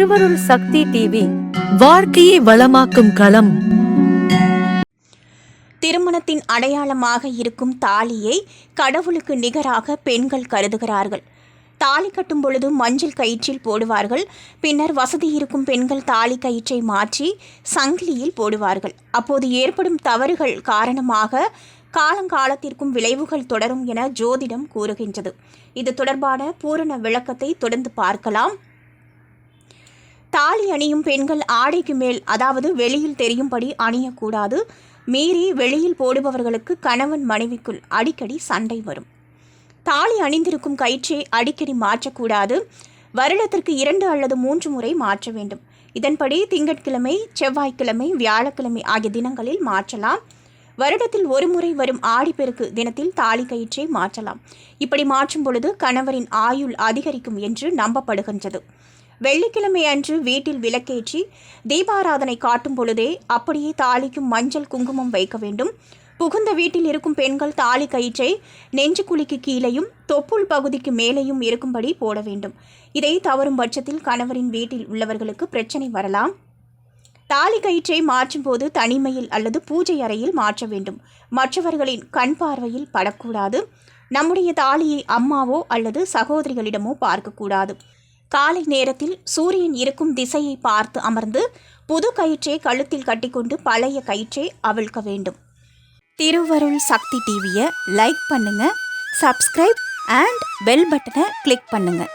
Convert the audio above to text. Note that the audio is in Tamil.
திருவருள் சக்தி டிவி வாழ்க்கையை வளமாக்கும் களம். திருமணத்தின் அடையாளமாக இருக்கும் தாலியை கடவுளுக்கு நிகராக பெண்கள் கருதுகிறார்கள். தாலி கட்டும் பொழுது மஞ்சள் கயிற்றில் போடுவார்கள். பின்னர் வசதி இருக்கும் பெண்கள் தாலி கயிற்றை மாற்றி சங்கிலியில் போடுவார்கள். அப்போது ஏற்படும் தவறுகள் காரணமாக காலங்காலத்திற்கும் விளைவுகள் தொடரும் என ஜோதிடம் கூறுகின்றது. இது தொடர்பான பூரண விளக்கத்தை தொடர்ந்து பார்க்கலாம். தாலி அணியும் பெண்கள் ஆடைக்கு மேல் அதாவது வெளியில் தெரியும்படி அணியக்கூடாது. மீறி வெளியில் போடுபவர்களுக்கு கணவன் மனைவிக்குள் அடிக்கடி சண்டை வரும். தாலி அணிந்திருக்கும் கயிற்றை அடிக்கடி மாற்றக்கூடாது. வருடத்திற்கு இரண்டு அல்லது மூன்று முறை மாற்ற வேண்டும். இதன்படி திங்கட்கிழமை செவ்வாய்க்கிழமை வியாழக்கிழமை ஆகிய தினங்களில் மாற்றலாம். வருடத்தில் ஒரு முறை வரும் ஆடிப்பெருக்கு தினத்தில் தாலி கயிற்றை மாற்றலாம். இப்படி மாற்றும் பொழுது கணவரின் ஆயுள் அதிகரிக்கும் என்று நம்பப்படுகின்றது. வெள்ளிக்கிழமை அன்று வீட்டில் விளக்கேற்றி தீபாராதனை காட்டும் பொழுதே அப்படியே தாலிக்கும் மஞ்சள் குங்குமம் வைக்க வேண்டும். புகுந்த வீட்டில் இருக்கும் பெண்கள் தாலி கயிற்றை நெஞ்சு குழிக்கு கீழேயும் தொப்புள் பகுதிக்கு மேலேயும் இருக்கும்படி போட வேண்டும். இதை தவறும் பட்சத்தில் கணவரின் வீட்டில் உள்ளவர்களுக்கு பிரச்சனை வரலாம். தாலி கயிற்றை மாற்றும் போது தனிமையில் அல்லது பூஜை அறையில் மாற்ற வேண்டும். மற்றவர்களின் கண் பார்வையில் படக்கூடாது. நம்முடைய தாலியை அம்மாவோ அல்லது சகோதரிகளிடமோ பார்க்கக்கூடாது. காலை நேரத்தில் சூரியன் இருக்கும் திசையை பார்த்து அமர்ந்து புது கயிற்றை கழுத்தில் கட்டிக்கொண்டு பழைய கயிற்றை அவிழ்க்க வேண்டும். திருவருள் சக்தி டிவியை லைக் பண்ணுங்க சப்ஸ்கிரைப் அண்ட் பெல் பட்டனை கிளிக் பண்ணுங்கள்